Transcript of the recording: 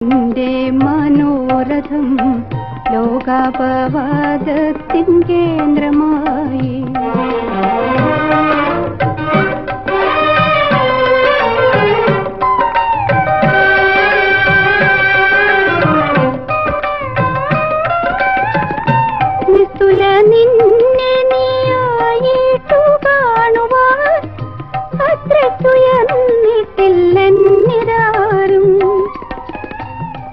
എന്റെ മനോരഥം ലോകാപവാദത്തിൻ കേന്ദ്രമായി. നിന്നെ